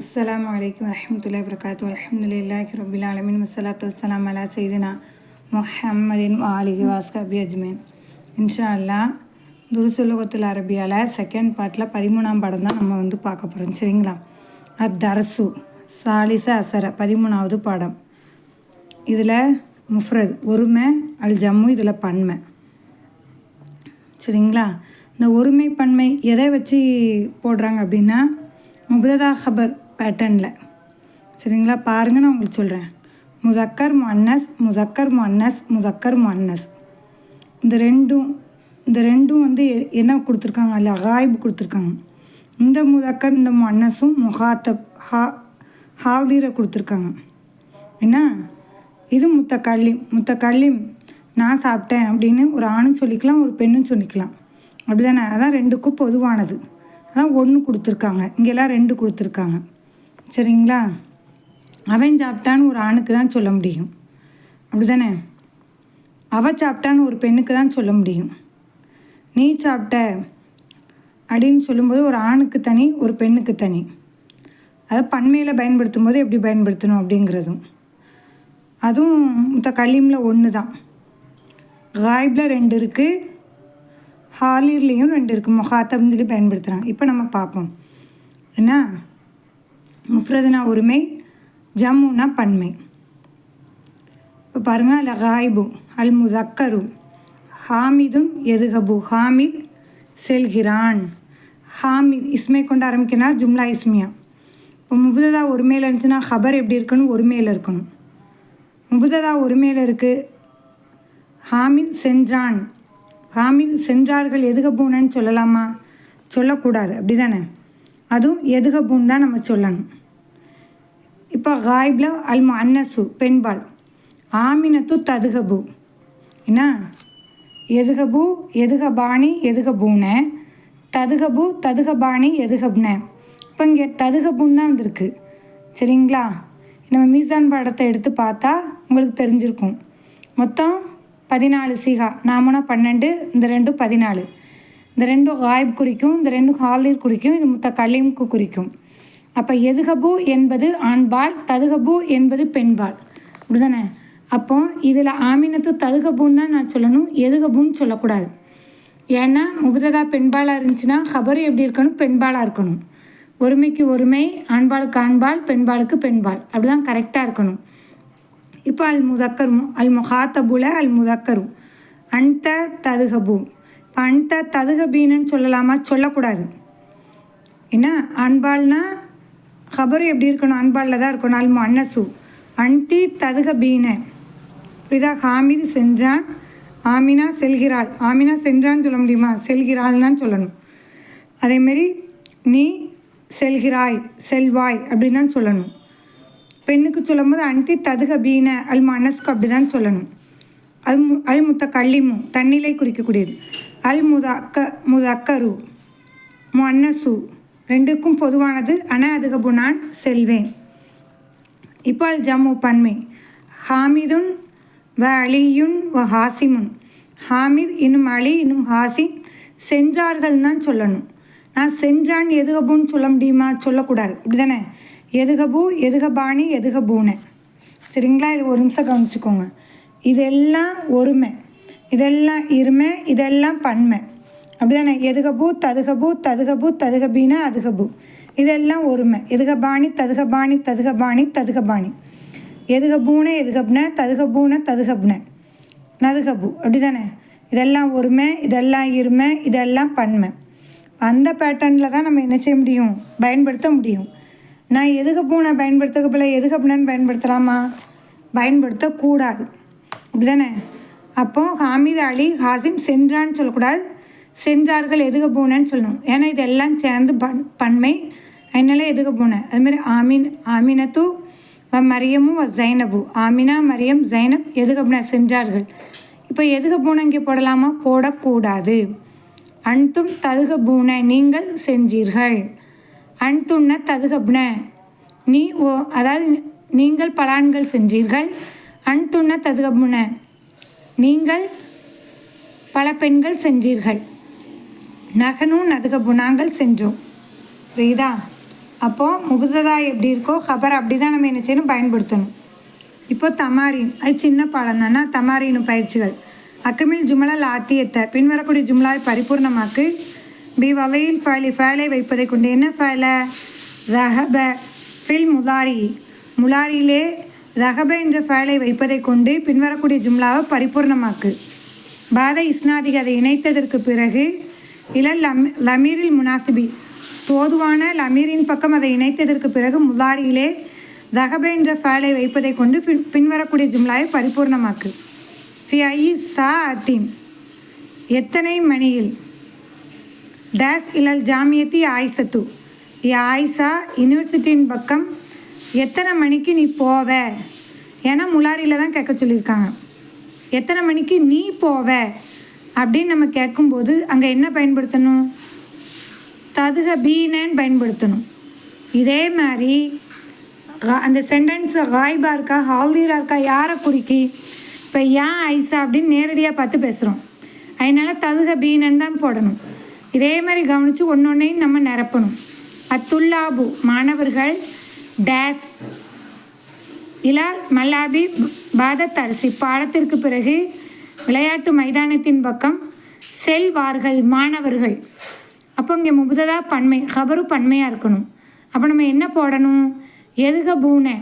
அஸ்லாம் வலைக்கம் வரமத்துல்லா வரகாத்து அல்ஹம்துலில்லாஹி ரபில் ஆலமின் வசலாத்து வலாம் அலா செய்தினா முஹம்மதின் ஆலிஹி வாஸ்கபி அஜ்மீன் இன்ஷா அல்லா துருசுலுகத்தில் அரபியால் செகண்ட் பார்ட்டில் பதிமூணாம் படம் தான் நம்ம வந்து பார்க்க போகிறோம் சரிங்களா? அத்தரசு சாலிச அசர பதிமூணாவது பாடம். இதில் முஃப்ரத் ஒருமை அல் ஜம்மு இதில் பன்மை. சரிங்களா? இந்த ஒருமை பன்மை எதை வச்சு போடுறாங்க அப்படின்னா முபதா ஹபர் பேட்டர்னில் சரிங்களா? பாருங்கள் நான் உங்களுக்கு சொல்கிறேன் முதக்கர் முன்னஸ் முதக்கர் முன்னஸ் முதக்கர் முன்னஸ் இந்த ரெண்டும் இந்த ரெண்டும் வந்து என்ன கொடுத்துருக்காங்க? அல்ல அகாய்பு கொடுத்துருக்காங்க. இந்த முதக்கர் இந்த முன்னஸும் முகாத்தப் ஹா ஹாவீரை கொடுத்துருக்காங்க. என்ன? இது முத்த கல்லிம் முத்த நான் சாப்பிட்டேன் அப்படின்னு ஒரு ஆணும் சொல்லிக்கலாம் ஒரு பெண்ணும் சொல்லிக்கலாம். அப்படி தானே அதான் ரெண்டுக்கும் பொதுவானது. அதான் ஒன்று கொடுத்துருக்காங்க. இங்கெல்லாம் ரெண்டு கொடுத்துருக்காங்க. சரிங்களா? அவன் சாப்பிட்டான்னு ஒரு ஆணுக்கு தான் சொல்ல முடியும். அப்படிதானே? அவ சாப்பிட்டான்னு ஒரு பெண்ணுக்கு தான் சொல்ல முடியும். நீ சாப்பிட்ட அப்படின்னு சொல்லும்போது ஒரு ஆணுக்கு தனி ஒரு பெண்ணுக்கு தனி. அதை பன்மையில் பயன்படுத்தும் போது எப்படி பயன்படுத்தணும் அப்படிங்கிறதும். அதுவும் மொத்த கலீமில் ஒன்று தான் காய்பில் ரெண்டு இருக்குது ஹாலிர்லேயும் ரெண்டு இருக்குது முகாத்தப்னு பயன்படுத்துகிறாங்க இப்போ நம்ம பார்ப்போம். என்ன? முஃப்ரதுனா உரிமை ஜம்முனா பன்மை. இப்போ பாருங்கள் அல் ஹாய்பு அல் முதக்கரு ஹாமிதுன் எதுகபு ஹாமித் செல்கிறான். ஹாமித் இஸ்மை கொண்டு ஆரம்பிக்கனா? ஜும்லா இஸ்மியா. இப்போ முபுததா ஒருமையில் இருந்துச்சுன்னா ஹபர் எப்படி இருக்கணும்? ஒருமையில் இருக்கணும். முபுததா ஒருமையில் இருக்குது ஹாமித் சென்றான். ஹாமித் சென்றார்கள் எதுகபூனன்னு சொல்லலாமா? சொல்லக்கூடாது. அப்படி தானே அதுவும் எதுகபூன் தான் நம்ம சொல்லணும். இப்போ காய்பில் அல்ம அன்னசு பெண்பால். ஆமினத்து ததுகபு. என்ன? எதுகபு எதுகபாணி எதுகபூன. ததுகபு ததுகபாணி எதுகப்ன. இப்போ இங்கே ததுகபுன்னு தான் வந்திருக்கு. சரிங்களா? நம்ம மீசான் படத்தை எடுத்து பார்த்தா உங்களுக்கு தெரிஞ்சிருக்கும். மொத்தம் பதினாலு சீகா. நாமனா பன்னெண்டு இந்த ரெண்டும் பதினாலு. இந்த ரெண்டும் காய்ப் குறிக்கும் இந்த ரெண்டும் ஹாலிர் குறிக்கும் இது முத்த கலீமுக்கு குறிக்கும். அப்போ எதுகபு என்பது ஆண்பால் ததுகபு என்பது பெண்பால். அப்படிதானே? அப்போ இதில் ஆமினத்து ததுகபுன்னு தான் நான் சொல்லணும் எதுகபுன்னு சொல்லக்கூடாது. ஏன்னா முபததா பெண்பாலாக இருந்துச்சுன்னா ஹபரு எப்படி இருக்கணும்? பெண்பாலாக இருக்கணும். ஒருமைக்கு ஒருமை ஆண்பாளுக்கு ஆண்பால் பெண்பாளுக்கு பெண்பால். அப்படிதான் கரெக்டாக இருக்கணும். இப்போ அல் முதக்கரு அல் முஹாத்தபுல அல் முதக்கரு அன்த ததுகபு. இப்போ ததுகபீனன்னு சொல்லலாமா? சொல்லக்கூடாது. என்ன? அன்பால்னா ஹபரு எப்படி இருக்கணும்? அன்பாலில் தான் இருக்கணும். அல்மு அன்னசு அன்தி ததுகபீன புரிதா ஹாமிது சென்றான். ஆமினா செல்கிறாள். ஆமினா சென்றான்னு சொல்ல முடியுமா? செல்கிறாள் தான் சொல்லணும். அதேமாரி நீ செல்கிறாய் செல்வாய் அப்படின்னு தான் சொல்லணும். பெண்ணுக்கு சொல்லும்போது அன்தி ததுக பீன அல் மனஸ்க்கு அப்படி தான் சொல்லணும். அல் மு அல் முத்த கள்ளிமு தண்ணிலை குறிக்கக்கூடியது. அல் முதாக்க முதக்கரு மன்னசு. ரெண்டுக்கும் பொதுவானது. அன அதுகபு நான் செல்வேன். இப்போ அல் ஜம்மு பன்மை. ஹாமிதுன் வ அலியுன் வ ஹாசிமுன். ஹாமித் இன்னும் அலி இன்னும் ஹாசி சென்றார்கள் தான் சொல்லணும். நான் சென்றான் எதுகபுன்னு சொல்ல முடியுமா? சொல்லக்கூடாது. இப்படிதானே? எதுகபு எதுகபாணி எதுகபூனை. சரிங்களா? இது ஒரு நிமிஷம் கவனிச்சுக்கோங்க. இதெல்லாம் ஒருமை. இதெல்லாம் இருமை இதெல்லாம் பன்மை. அப்படிதானே? எதுகபு ததுகபு ததுகபு ததுகபீனா அதுகபு. இதெல்லாம் ஒருமை. எதுகபாணி ததுகபாணி ததுகபாணி ததுகபாணி. எதுகபூன எதுகப்ன ததுகபூன ததுகப்ன. நதுகபு. அப்படிதானே? இதெல்லாம் ஒருமை இதெல்லாம் இருமை இதெல்லாம் பன்மை. அந்த பேட்டர்னில் தான் நம்ம என்ன செய்ய முடியும்? பயன்படுத்த முடியும். நான் எதுகப்பூனை பயன்படுத்துறதுக்கு பதிலா எதுகப்னன்னு பயன்படுத்தலாமா? பயன்படுத்தக்கூடாது. அப்படிதானே? அப்போ ஹாமித் அலி ஹாசிம் சென்றான்னு சொல்லக்கூடாது. சென்றார்கள் எதுக போனேன்னு சொல்லணும். ஏன்னா இதெல்லாம் சேர்ந்து பன் பன்மை. அதனால எதுக போனேன் அதுமாரி ஆமீன் ஆமினத்து வ மரியமும் வ ஜைனபு. ஆமினா மரியம் ஜைனப் எதுகப்ன சென்றார்கள். இப்போ எதுக பூனை இங்கே போடலாமா? போடக்கூடாது. அன்தும் ததுக பூனை நீங்கள் செஞ்சீர்கள். அன்துண்ண ததுகப்ன நீ ஓ அதாவது நீங்கள் பலான்கள் செஞ்சீர்கள். அன்துண்ண ததுகபுன நீங்கள் பல பெண்கள் சென்றீர்கள். நகனும் நதுக குணாங்கள் சென்றோம். புரியுதா? அப்போது முகுததா எப்படி இருக்கோ ஹபர் அப்படி தான் நம்ம என்ன செய்யணும்? பயன்படுத்தணும். இப்போ தமாரின் அது சின்ன பாடம் தானே தமாரின் பயிற்சிகள். அக்கமில் ஜுமலல் ஆத்தியத்தை பின்வரக்கூடிய ஜும்லாவை பரிபூர்ணமாக்கு பி வலையில் ஃபைலி ஃபைலை வைப்பதை கொண்டு என்ன ஃபைலை? ரஹப ஃபில் முலாரி. முலாரியிலே ரகப என்ற ஃபைலை வைப்பதை கொண்டு பின்வரக்கூடிய ஜும்லாவை பரிபூர்ணமாக்கு. பாத இஸ்னாதிக அதை இணைத்ததற்கு பிறகு இளல் லம் லமீரில் முனாசிபி தோதுவான லமீரின் பக்கம் அதை இணைத்ததற்கு பிறகு முலாரியிலே ரகப என்ற ஃபேலை வைப்பதை கொண்டு பின் பின்வரக்கூடிய ஜும்லாவை பரிபூர்ணமாக்கு. ஃபி ஐ சா அத்தீன் எத்தனை மணியில்? டேஸ் இலல் ஜாமியத்தி ஆயிசத்து ஏ ஆயிஷா யூனிவர்சிட்டியின் பக்கம் எத்தனை மணிக்கு நீ போவ? ஏன்னா முலாரியில் தான் கேட்க சொல்லியிருக்காங்க. எத்தனை மணிக்கு நீ போவ? அப்படின்னு நம்ம கேட்கும்போது அங்கே என்ன பயன்படுத்தணும்? ததுக பீனன்னு பயன்படுத்தணும். இதே மாதிரி அந்த சென்டென்ஸ் காய்பா இருக்கா ஹால்தீரா இருக்கா யாரை குறிக்கி? இப்போ ஏன் ஐசா அப்படின்னு நேரடியாக பார்த்து பேசுகிறோம் அதனால ததுக பீனன் தான் போடணும். இதே மாதிரி கவனித்து ஒன்று ஒன்றையும் நம்ம நிரப்பணும். அத்துல்லாபு மாணவர்கள் டேஸ். இலால் மல்லாபி பாதத் அரிசி பாடத்திற்கு பிறகு விளையாட்டு மைதானத்தின் பக்கம் செல்வார்கள் மாணவர்கள். அப்போ இங்கே முபுததா பன்மை ஹபரு பன்மையாக இருக்கணும். அப்போ நம்ம என்ன போடணும்? எதுக பூனை?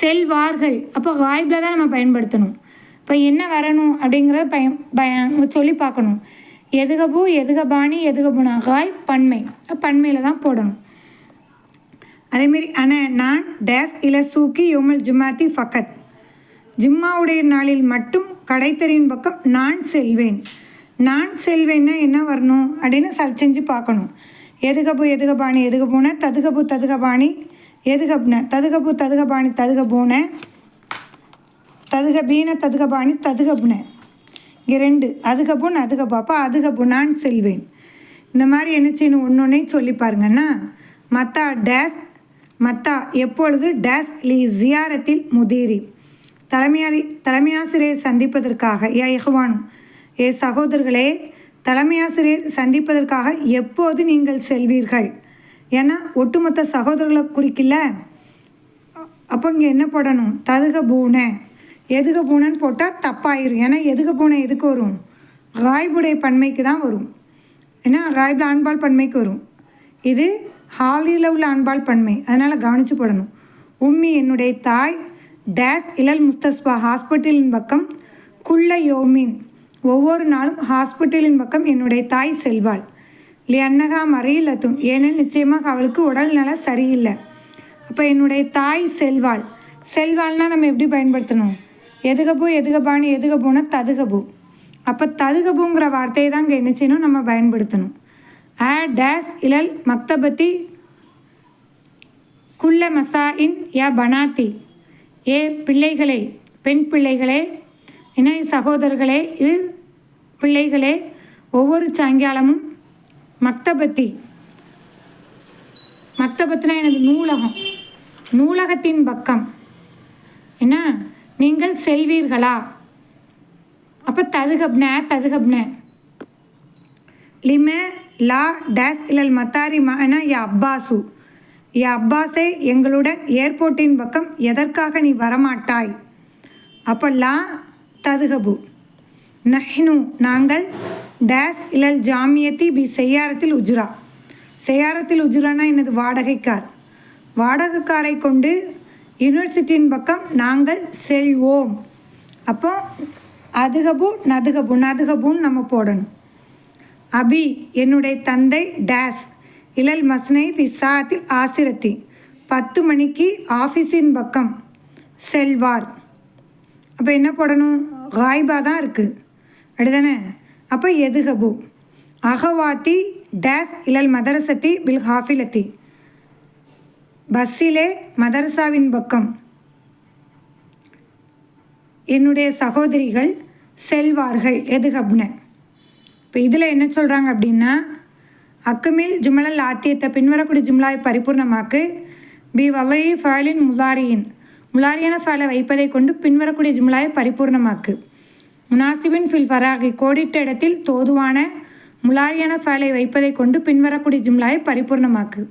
செல்வார்கள். அப்போ காய்பில் தான் நம்ம பயன்படுத்தணும். இப்போ என்ன வரணும் அப்படிங்கிறத பய பய சொல்லி பார்க்கணும். எதுகபூ எதுகபாணி எதுகபுனா காய் பன்மை. பன்மையில் தான் போடணும். அதேமாரி ஆனால் நான் டேஸ் இல சூக்கி யோமல் ஜும்மாத்தி ஃபக்கத். ஜும்மாவுடைய நாளில் மட்டும் கடைத்தறியின் பக்கம் நான் செல்வேன். நான் செல்வேன்னா என்ன வரணும்? அப்படின்னு சர்ச் செஞ்சு பார்க்கணும். எதுகபு எதுகபாணி எதுகபூன ததுகபு ததுகபாணி எதுகப்ன ததுகபு ததுகபாணி ததுகபூன ததுகபீன ததுகபாணி ததுகப்ன. இங்கே ரெண்டு அதுகபுன் அதுகபு. அப்போ அதுகபு நான் செல்வேன். இந்த மாதிரி என்ன செய்யணும் ஒன்று ஒன்றே சொல்லி பாருங்கன்னா மற்ற டேஸ் மத்தா எப்பொழுது டேஸ் லி ஜியாரத்தில் முதீரி? தலைமையாரி தலைமையாசிரியர் சந்திப்பதற்காக ஏ இஹ்வானும் ஏ சகோதரர்களே தலைமையாசிரியர் சந்திப்பதற்காக எப்போது நீங்கள் செல்வீர்கள்? ஏன்னா ஒட்டுமொத்த சகோதரர்களை குறிக்கல அப்போ இங்கே என்ன போடணும்? ததுக பூனை. எதுக பூனைன்னு போட்டால் தப்பாயிரும். ஏன்னா எதுக பூனை எதுக்கு வரும்? காய்புடைய பன்மைக்கு தான் வரும். ஏன்னா காய்பில் ஆண்பால் பன்மைக்கு வரும். இது ஹாலியில் உள்ள அன்பால் பன்மை. அதனால் கவனித்து போடணும். உம்மி என்னுடைய தாய் டேஸ் இலல் முஸ்தஸ்பா ஹாஸ்பிட்டலின் பக்கம் குள்ள யோமின். ஒவ்வொரு நாளும் ஹாஸ்பிட்டலின் பக்கம் என்னுடைய தாய் செல்வாள். லியன்னகா மறையிலத்தும் ஏனெனில் நிச்சயமாக அவளுக்கு உடல்நல சரியில்லை. அப்போ என்னுடைய தாய் செல்வாள். செல்வாள்னால் நம்ம எப்படி பயன்படுத்தணும்? எதுகபு எதுகபான்னு எதுகபுனா ததுகபு. அப்போ ததுகபுங்கிற வார்த்தையை தான் இங்கே என்ன செய்யணும்? நம்ம பயன்படுத்தணும். ஆ டேஸ் இலல் மக்தபத்தி குல்ல மசாஇன் யா பனாத்தி. ஏ பிள்ளைகளே பெண் பிள்ளைகளே இணை சகோதரர்களே இது பிள்ளைகளே ஒவ்வொரு சாயங்காலமும் மக்தபத்தி மக்தபத்தினா எனது நூலகம். நூலகத்தின் பக்கம். என்ன? நீங்கள் செல்வீர்களா? அப்போ ததுகப்ன ததுகப்ன. லிம லா டேஸ் இலல் மத்தாரி மகன யா அப்பாசு. யா அப்பாஸே எங்களுடன் ஏர்போர்ட்டின் பக்கம் எதற்காக நீ வரமாட்டாய்? அப்போ லா ததுகபு. நஹ்னு நாங்கள் டேஸ் இலல் ஜாமியத்தி பி செய்யாரத்தில் உஜ்ரா. செய்யாரத்தில் உஜ்ரானா எனது வாடகைக்கார். வாடகைக்காரை கொண்டு யூனிவர்சிட்டியின் பக்கம் நாங்கள் செல்வோம். அப்போ அதுகபு நதுகபு நதுகபுன்னு நம்ம போடணும். அபி என்னுடைய தந்தை டேஸ். இலல் மஸ்னை விசாத்தில் ஆசிரத்தி. பத்து மணிக்கு ஆஃபீஸின் பக்கம் செல்வார். அப்போ என்ன போடணும்? காய்பா தான் இருக்குது அப்படிதானே? அப்போ எதுகபு அகவாத்தி டேஸ் இலல் மதரசத்தி பில் ஹாஃபிலத்தி. பஸ்ஸிலே மதரசாவின் பக்கம். என்னுடைய சகோதரிகள் செல்வார்கள். எதுகப்ன இப்போ இதில் என்ன சொல்கிறாங்க அப்படின்னா அக்குமில் ஜுமலல் ஆத்தியத்தை பின்வரக்கூடிய ஜும்லாவை பரிபூர்ணமாக்கு. பி வலை ஃபேலின் முலாரியின். முலாரியான ஃபேலை வைப்பதை கொண்டு பின்வரக்கூடிய ஜும்லாவை பரிபூர்ணமாக்கு. முனாசிபின் ஃபில் ஃபராகி கோடிட்ட இடத்தில் தோதுவான முலாரியான ஃபேலை வைப்பதை கொண்டு பின்வரக்கூடிய ஜும்லாவை பரிபூர்ணமாக்கு.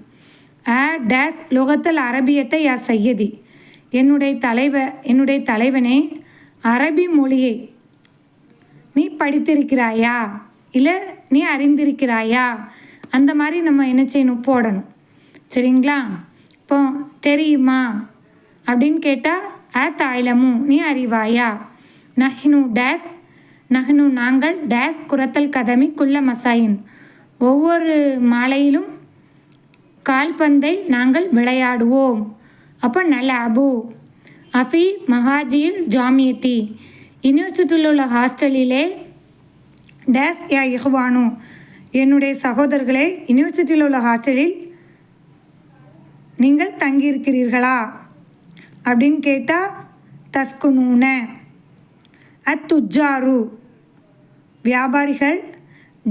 அ டேஸ் லோகத்தில் அரபியத்தை யா சையதி. என்னுடைய தலைவர் என்னுடைய தலைவனே அரபி மொழியை நீ படித்திருக்கிறாயா? இல்லை நீ அறிந்திருக்கிறாயா? அந்த மாதிரி நம்ம என்ன செய்யணும்? போடணும். சரிங்களா? இப்போ தெரியுமா? அப்படின்னு கேட்டால் அ தாய்லமும் நீ அறிவாயா? நஹ்னு டேஸ் நஹ்னு நாங்கள் டேஸ் குரத்தல் கதமி குள்ள மசாயின். ஒவ்வொரு மாலையிலும் கால்பந்தை நாங்கள் விளையாடுவோம். அப்போ நல்ல அபு அஃபி மகாஜியில் ஜாமியத்தி. யூனிவர்சிட்டியில் உள்ள ஹாஸ்டலிலே டேஸ் யா இஹ்வானு என்னுடைய சகோதரர்களே யூனிவர்சிட்டியில் உள்ள ஹாஸ்டலில் நீங்கள் தங்கியிருக்கிறீர்களா? அப்படின்னு கேட்டால் தஸ்குனூன. அத்துஜாரு. வியாபாரிகள்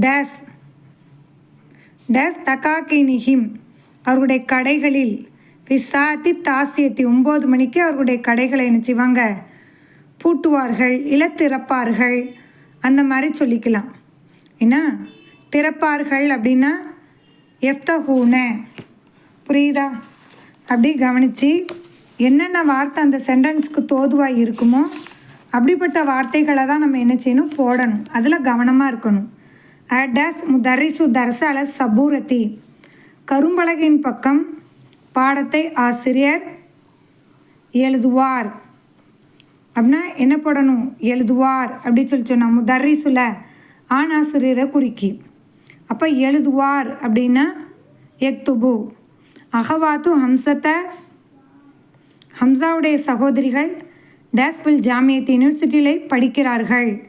டேஸ். டேஸ் தகாக்கினிஹிம். அவர்களுடைய கடைகளில் விசாத்தி தாசியத்தி ஒம்பது மணிக்கு அவர்களுடைய கடைகளை என்ன செய்வாங்க? பூட்டுவார்கள் இல்லை திறப்பார்கள் அந்த மாதிரி சொல்லிக்கலாம். என்ன? திறப்பார்கள் அப்படின்னா எஃப்தஹூன. புரியுதா? அப்படி கவனித்து என்னென்ன வார்த்தை அந்த சென்டென்ஸ்க்கு தோதுவாக இருக்குமோ அப்படிப்பட்ட வார்த்தைகளை தான் நம்ம என்ன செய்யணும்? போடணும். அதில் கவனமாக இருக்கணும். அடஸ் முதரிசு தரசால சபூரத்தி கரும்பலகையின் பக்கம் பாடத்தை ஆசிரியர் எழுதுவார். அப்படின்னா என்ன போடணும்? எழுதுவார் அப்படின்னு சொல்லி சொன்னால் முதரிசுல ஆனாசிரியரை குறிக்கி. அப்போ எழுதுவார் அப்படின்னா எக்துபு அகவாத்து ஹம்சத்தை ஹம்சாவுடைய சகோதரிகள் டேஸ்வில் ஜாமியத் யூனிவர்சிட்டியிலே படிக்கிறார்கள்.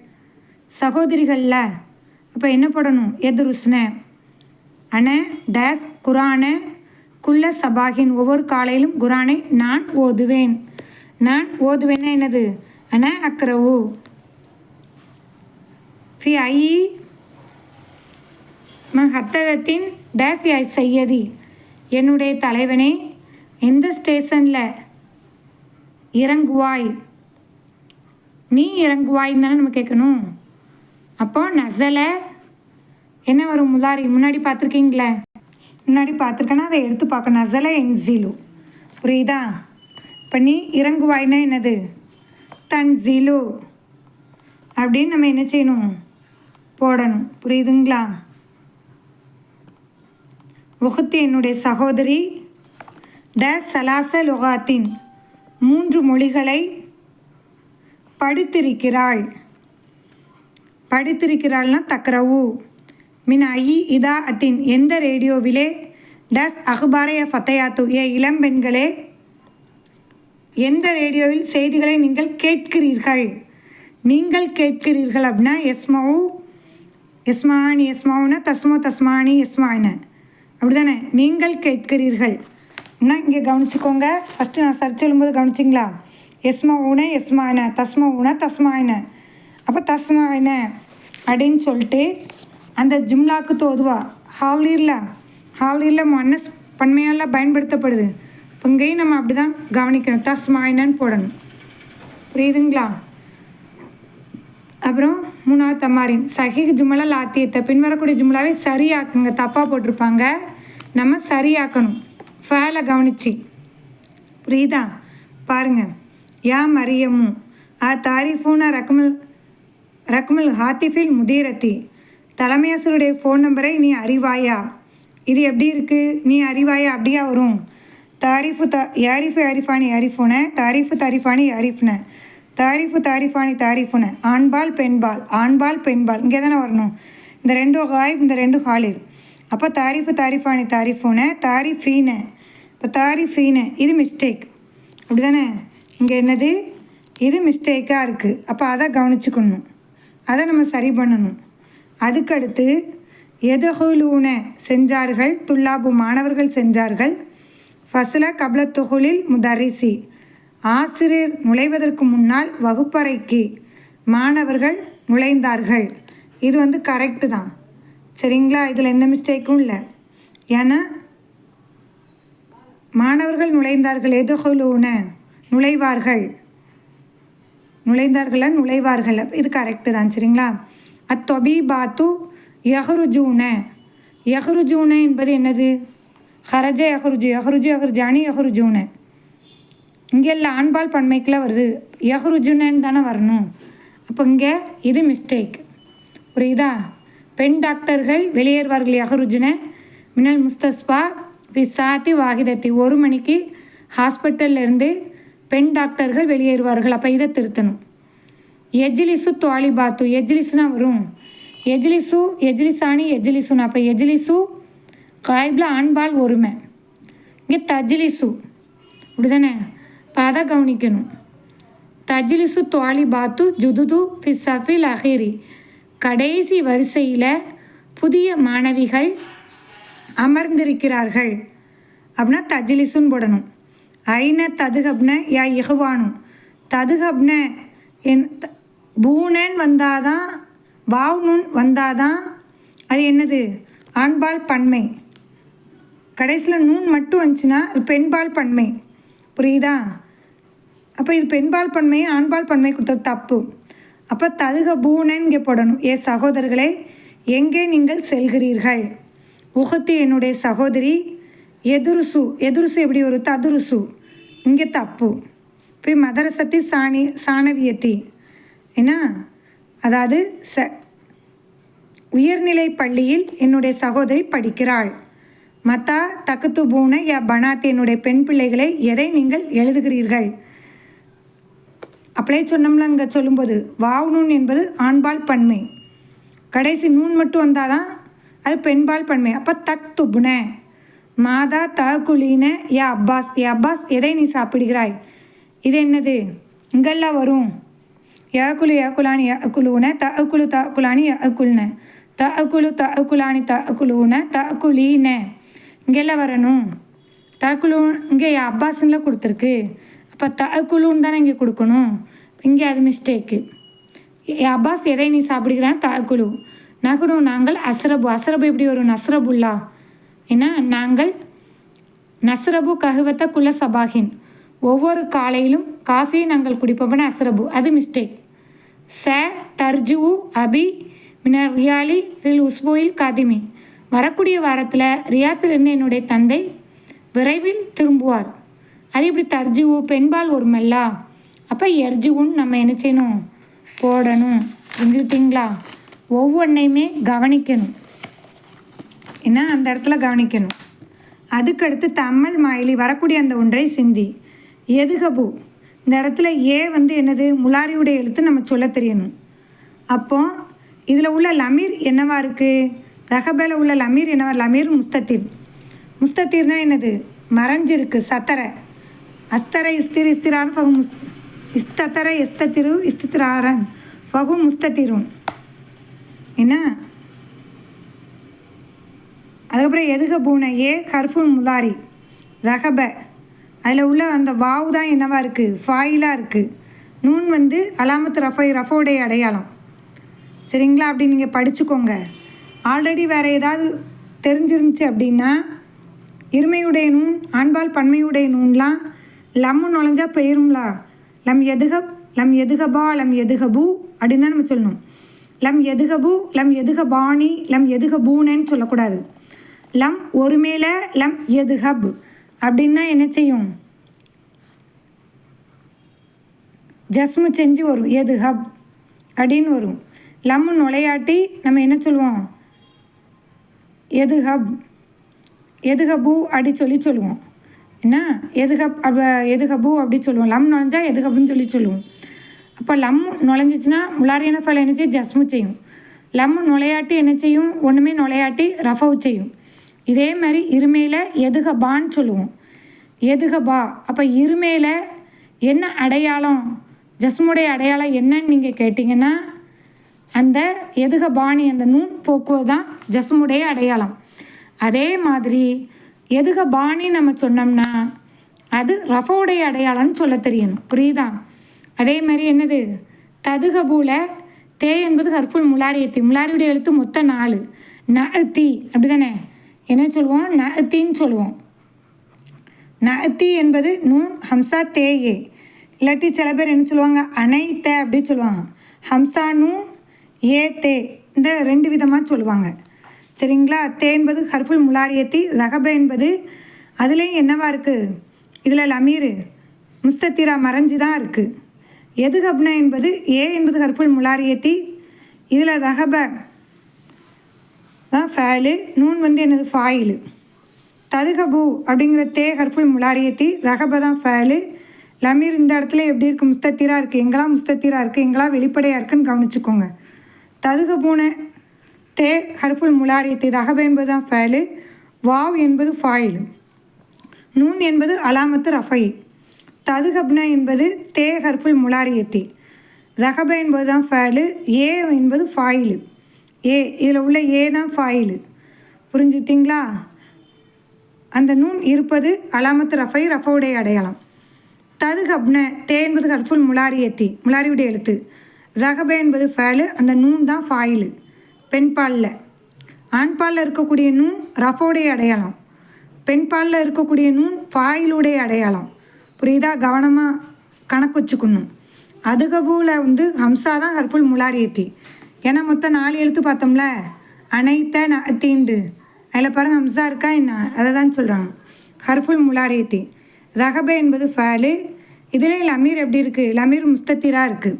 சகோதரிகளில் அப்போ என்ன போடணும்? எதுருஸ்ன. அன டேஸ் குரான குள்ள சபாகின் ஒவ்வொரு காலையிலும் குரானை நான் ஓதுவேன். நான் ஓதுவேன்னா என்னது? அன அக்ரவு ஃபி ஐ ஹத்தகத்தின் டேஸ் ஐ செய்யதி. என்னுடைய தலைவனே எந்த ஸ்டேஷனில் இறங்குவாய்? நீ இறங்குவாய்ன்னு தானே நம்ம கேட்கணும் அப்போ நசலை என்ன வரும் முதாரி? முன்னாடி பார்த்துருக்கீங்களே? முன்னாடி பார்த்துருக்கேன்னா அதை எடுத்து பார்க்கணும். நசலை என்ஜிலு புரியுதா? இப்போ நீ இறங்குவாய்னா என்னது? தன்சிலு அப்படின்னு நம்ம என்ன செய்யணும்? போடணும். புரியுதுங்களா? உகத்து என்னுடைய சகோதரி ட சலாச லொகாத்தின் மூன்று மொழிகளை படித்திருக்கிறாள். படித்திருக்கிறாள்னா தக்ரவு. மின் ஐ இதா அத்தின் எந்த ரேடியோவிலே டஸ் அஹ்பாரைய ஃபத்தையாத்து ஏ இளம்பெண்களே எந்த ரேடியோவில் செய்திகளை நீங்கள் கேட்கிறீர்கள்? நீங்கள் கேட்கிறீர்கள் அப்படின்னா எஸ்மாவு எஸ்மானி எஸ்மாவுனா தஸ்மோ தஸ்மானி எஸ்மாயின. அப்படி தானே நீங்கள் கேட்கிறீர்கள். அப்படின்னா இங்கே கவனிச்சுக்கோங்க. ஃபஸ்ட்டு நான் சர்ச் சொல்லும்போது கவனிச்சிங்களா? எஸ்மா ஊன எஸ்மான தஸ்மா ஊன தஸ்மாயின. அப்போ தஸ்மாயின அப்படின்னு சொல்லிட்டு அந்த ஜும்லாக்கு தோதுவா? ஹாலீரில் ஹாலீரில் மன்னஸ் பன்மையால் பயன்படுத்தப்படுது. இப்போ இங்கேயும் நம்ம அப்படி தான் கவனிக்கணும் தஸ்மாயினன்னு போடணும். புரியுதுங்களா? அப்புறம் மூணாவது தமாரின் சஹிக் ஜுமலா லாத்தியத்தை பின்வரக்கூடிய ஜும்லாவை சரியாக்குங்க. தப்பாக போட்டிருப்பாங்க. நம்ம சரியாக்கணும். ஃபேலை கவனிச்சு. புரியுதா? பாருங்க. யா மரியமு. ஆ தாரிஃபூனா ரக்மல் ரக்மல் ஹாத்திஃபில் முதீரத்தி தலைமையாசருடைய ஃபோன் நம்பரை நீ அறிவாயா? இது எப்படி இருக்குது நீ அறிவாயா? அப்படியா வரும்? தாரிஃபு த யாரிஃபு யாரிஃபானி யாரிஃபுன தாரிஃபு தாரிஃபானி யாரிஃப்ன. தாரிஃபு தாரிஃபானி தாரிஃபுன. ஆண்பால் பெண்பால். ஆண்பால் பெண்பால். இங்கே தானே வரணும். இந்த ரெண்டு ஹாய் இந்த ரெண்டு ஹாலிர் அப்போ தாரிஃபு தாரிஃபானி தாரிஃபுன தாரிஃபீன. இப்போ தாரிஃபீன. இது மிஸ்டேக் அப்படி தானே இங்கே என்னது? இது மிஸ்டேக்காக இருக்குது அப்போ அதை கவனிச்சுக்கணும். அதை நம்ம சரி பண்ணணும். அதுக்கடுத்து எதகுலூன சென்றார்கள் துல்லாபு மாணவர்கள் சென்றார்கள் ஃபசல கபலத் தொகுலில் முதரிசி. ஆசிரியர் நுழைவதற்கு முன்னால் வகுப்பறைக்கு மாணவர்கள் நுழைந்தார்கள். இது வந்து கரெக்டு தான். சரிங்களா? இதில் எந்த மிஸ்டேக்கும் இல்லை. ஏன்னா மாணவர்கள் நுழைந்தார்கள். எதுகுலூன நுழைவார்கள். நுழைந்தார்களா நுழைவார்கள். இது கரெக்டு தான். சரிங்களா? அத்தொபி பாத்து யஹ்ருஜூன. யஹ்ருஜூன என்பது என்னது? ஹரஜ யஹருஜு யஹருஜு யஹருஜானி யஹருஜூனு இங்கே இல்லை ஆண்பால் பன்மைக்கெலாம் வருது. யஹருஜுனன்னு தானே வரணும். அப்போ இங்கே இது மிஸ்டேக் புரியுதா? பெண் டாக்டர்கள் வெளியேறுவார்கள் யஹருஜுன மினல் முஸ்தஸ்பா சாத்தி வாகிதத்தி. ஒரு மணிக்கு ஹாஸ்பிட்டல்ல இருந்து பெண் டாக்டர்கள் வெளியேறுவார்கள். அப்போ இதை திருத்தணும். எஜ்லிசு துவாலிபாத்து. எஜ்லிஸ்னா வரும். எஜ்லிசு எஜ்லிசானி. எஜ்லிசுன்னு அப்போ எஜ்லிசு காய்பில் ஆண்பால் ஒருமை. இங்கே தஜ்லிசு. இப்படிதானே? இப்போ அதை கவனிக்கணும். தஜ்லிசு துவாலி பாத்து ஜுதுது ஃபிசஃபில் அஹிரி. கடைசி வரிசையில் புதிய மாணவிகள் அமர்ந்திருக்கிறார்கள். அப்படின்னா தஜ்லிசுன்னு போடணும். ஐன ததுகப்ன யா இகுவானும் ததுகப்ன என் த- பூனன் வந்தாதான் வாவ்னுன் வந்தாதான் அது என்னது? ஆண்பால் பன்மை. கடைசியில் நூன் மட்டும் வந்துச்சுன்னா அது பெண்பால் பன்மை. புரியுதா? அப்போ இது பெண்பால் பன்மை ஆண்பால் பன்மை கொடுத்தது தப்பு. அப்போ ததுக பூனன் இங்கே போடணும். ஏ சகோதரர்களே எங்கே நீங்கள் செல்கிறீர்கள்? உகத்தி என்னுடைய சகோதரி எதிருசு. எதிருசு எப்படி ஒரு ததுருசு. இங்கே தப்பு. போய் மதரசத்தி சாணி சாணவியத்தி. என்ன அதாவது ச உயர்நிலை பள்ளியில் என்னுடைய சகோதரி படிக்கிறாள். மத்தா தக்குத்து பூன யா பனாத் என்னுடைய பெண் பிள்ளைகளை எதை நீங்கள் எழுதுகிறீர்கள்? அப்படியே சொன்னோம்ல அங்கே சொல்லும்போது வாவ்னூன் என்பது ஆண்பால் பன்மை. கடைசி நூன் மட்டும் வந்தால் தான் அது பெண்பால் பன்மை. அப்போ தக் துபுன மாதா தகுலீன யா அப்பாஸ் யா அப்பாஸ் எதை நீ சாப்பிடுகிறாய்? இது என்னது? இங்கெல்லாம் வரும். யாக்குலு யாக்குலானி த தகுலு த யாக்குல்ன த தகுலானி த தகுலீன. இங்கெல்லாம் வரணும். தகுலு இங்கே அப்பாஸ்ல கொடுத்துருக்கு. அப்போ தகுலுன்னு தானே இங்கே கொடுக்கணும். இங்கே அது மிஸ்டேக்கு அப்பாஸ் எதை நீ சாப்பிடுகிறான்? தாக்குலு நகரும் நாங்கள் அஸ்ரபு. அஸ்ரபு எப்படி வரும்? நஸ்ரபுல்லா. ஏன்னா நாங்கள் நஸ்ரபு கஹுவத்த குல சபாகின். ஒவ்வொரு காலையிலும் காஃபி நாங்கள் குடிப்போம்னு அசரபு அது மிஸ்டேக் ச தர்ஜுவு அபி மினர்யாலி ஃபில் உஸ்போயில் காதிமி. வரக்கூடிய வாரத்தில் ரியாத்திலிருந்து என்னுடைய தந்தை விரைவில் திரும்புவார். அது இப்படி தர்ஜுவு பெண்பால் ஒரு மெல்லா? அப்போ எர்ஜுவுன்னு நம்ம என்ன செய்யணும்? போடணும். புரிஞ்சுக்கிட்டீங்களா? ஒவ்வொன்றையுமே கவனிக்கணும். என்ன அந்த இடத்துல கவனிக்கணும். அதுக்கடுத்து தம்மல் மாயிலி வரக்கூடிய அந்த ஒன்றை சிந்தி. எதுகபு இந்த இடத்துல ஏ வந்து என்னது? முலாரியுடைய எழுத்து நம்ம சொல்ல தெரியணும். அப்போ இதில் உள்ள லமீர் என்னவா இருக்குது ரகபேல உள்ள லமீர் என்னவா? லமீர் முஸ்தத்தீர். முஸ்தத்தீர்னா என்னது? மறைஞ்சிருக்கு சத்தர. அஸ்தர இஸ்திர் இஸ்திரான் ஃபகு முஸ் இஸ்தத்தர இஸ்தத்திரு இஸ்திராரன் ஃபகு முஸ்தத்திருன். என்ன? அதுக்கப்புறம் எதுக பூனை? ஏ ஹர்ஃபுல் முலாரி ரகப அதில் உள்ள அந்த வாவு தான் என்னவா இருக்குது ஃபாயிலாக இருக்குது நூன் வந்து அலாமத்து ரஃபை ரஃபோடைய அடையாளம். சரிங்களா? அப்படி நீங்கள் படிச்சுக்கோங்க. ஆல்ரெடி வேறு ஏதாவது தெரிஞ்சிருந்துச்சு அப்படின்னா இருமையுடைய நூன் ஆண்பால் பன்மையுடைய நூன்லாம் லம்மு நுழைஞ்சா போயிரும்லா? லம் எதுக லம் எதுகபா லம் எதுகபு? அப்படின்னு தான் நம்ம சொல்லணும். லம் எதுகபு லம் எதுகபாணி லம் எதுக பூனேன்னு சொல்லக்கூடாது. லம் ஒரு மேலே லம் எதுகப் அப்படின்னா என்ன செய்யும்? ஜஸ்மு செஞ்சு வரும். எதுகப் அப்படின்னு வரும். லம்மு நுழையாட்டி நம்ம என்ன சொல்லுவோம்? எதுகப் எதுகபு அப்படி சொல்லி சொல்லுவோம். என்ன? எது ஹப் அப்ப எதுகபு அப்படி சொல்லுவோம். லம் நுழைஞ்சா எதுகப்புன்னு சொல்லி சொல்லுவோம். அப்போ லம் நுழைஞ்சிச்சுன்னா முலாரியான ஃபல என்ன செய்யும்? ஜஸ்மு செய்யும். லம் நுழையாட்டி என்ன செய்யும்? ஒன்றுமே நுழையாட்டி ரஃபவு செய்யும். இதே மாதிரி இருமையில் எதுகபான்னு சொல்லுவோம். எதுகபா? அப்போ இருமையில் என்ன அடையாளம்? ஜஸ்முடைய அடையாளம் என்னன்னு நீங்கள் கேட்டிங்கன்னா அந்த எதுக பாணி அந்த நூன் போக்குவது தான் ஜஸ்முடைய அடையாளம். அதே மாதிரி எதுக பாணி நம்ம சொன்னோம்னா அது ரஃபோடைய அடையாளம்னு சொல்ல தெரியணும். புரியுதா? அதே மாதிரி என்னது? ததுக பூல தே என்பது ஹர்ஃபுல் முலாரியத்தி முலாரியுடைய எழுத்து மொத்தம் நாலு. ந தி. அப்படி தானே என்ன சொல்லுவோம் ந தின்னு சொல்லுவோம் ந தி என்பது நூன் ஹம்சா தேயே இல்லாட்டி சில பேர் என்ன சொல்லுவாங்க? அனைத்த அப்படின்னு சொல்லுவாங்க. ஹம்சா நூன் ஏ தே இந்த ரெண்டு விதமாக சொல்லுவாங்க. சரிங்களா? தே என்பது ஹர்ஃபுல் முலாரியத்தி ரகப என்பது அதுலேயும் என்னவா இருக்குது இதில் லமீர் முஸ்தத்திரா மறைஞ்சு தான் இருக்குது எது கப்னா என்பது ஏ என்பது ஹர்ஃபுல் முலாரியத்தி இதில் ரகப தான் ஃபேலு நூன் வந்து என்னது ஃபாயிலு. ததுகபு அப்படிங்கிற தே ஹர்ஃபுல் முலாரியத்தி ரகப தான் ஃபேலு. லமீர் இந்த இடத்துல எப்படி இருக்குது முஸ்தத்திரா இருக்குது எங்கெல்லாம் முஸ்தத்திரா இருக்குது எங்கெல்லாம் வெளிப்படையாக இருக்குன்னு கவனிச்சுக்கோங்க. ததுகபூன தே ஹர்ஃபுல் முலாரியத்தி ரகப என்பது தான் ஃபேலு. வாவ் என்பது ஃபாயிலு நூன் என்பது அலாமத்து ரஃபை. ததுகப்னா என்பது தே ஹர்ஃபுல் முலாரியத்தி ரகப என்பது தான் ஃபேலு. ஏ என்பது ஃபாயிலு ஏ இதில் உள்ள ஏ தான் ஃபாயிலு புரிஞ்சுக்கிட்டீங்களா அந்த நூன் இருப்பது அலாமத்து ரஃபை ரஃபவுடைய அடையாளம். ததுகப்ன தே என்பது ஹர்ஃபுல் முலாரியத்தி முலாரியுடைய எழுத்து. ரகப என்பது ஃபேலு அந்த நூன் தான் ஃபாயிலு பெண்பாலில். ஆண்பாலில் இருக்கக்கூடிய நூன் ரஃபோடைய அடையாளம். பெண்பாலில் இருக்கக்கூடிய நூன் ஃபாயிலுடைய அடையாளம். புரியுதா? கவனமாக கணக்கு வச்சுக்கணும். அதுகபூவில் வந்து ஹம்சா தான் ஹர்ஃபுல் முலாரியத்தி. ஏன்னா மொத்தம் நாலு எழுத்து பார்த்தோம்ல? அனைத்த தீண்டு அதில் பாருங்கள் ஹம்சா இருக்கா என்ன? அதை தான் சொல்கிறாங்க ஹர்ஃபுல் முலாரியத்தி. ரகப என்பது ஃபேலு. இதில் லமீர் எப்படி இருக்குது லமீர் முஸ்தத்திராக இருக்குது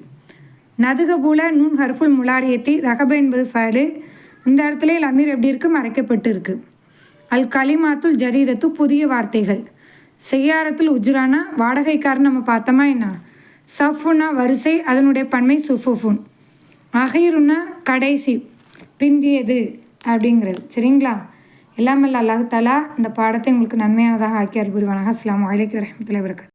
நதுகபூல நூன் ஹர்ஃபுல் முலாரியத்தி ரகப என்பது ஃபயலு இந்த இடத்துல லமீர் எப்படி இருக்குது மறைக்கப்பட்டு இருக்குது அல் கலிமாத்துல் ஜரீதத்து புதிய வார்த்தைகள். செய்யாரத்துல் உஜ்ரானா வாடகைக்காரன் நம்ம பார்த்தோமா என்ன? சஃபுனா வரிசை அதனுடைய பன்மை சுஃபுஃபுன். அஹீருன்னா கடைசி பிந்தியது அப்படிங்கிறது. சரிங்களா? எல்லாமல்ல அல்லாஹு தாலா இந்த பாடத்தை உங்களுக்கு நன்மையானதாக ஆக்கியார் புரிவானாக. அஸ்லாம் வலைக்கம் வரமத்துல வரகாத்து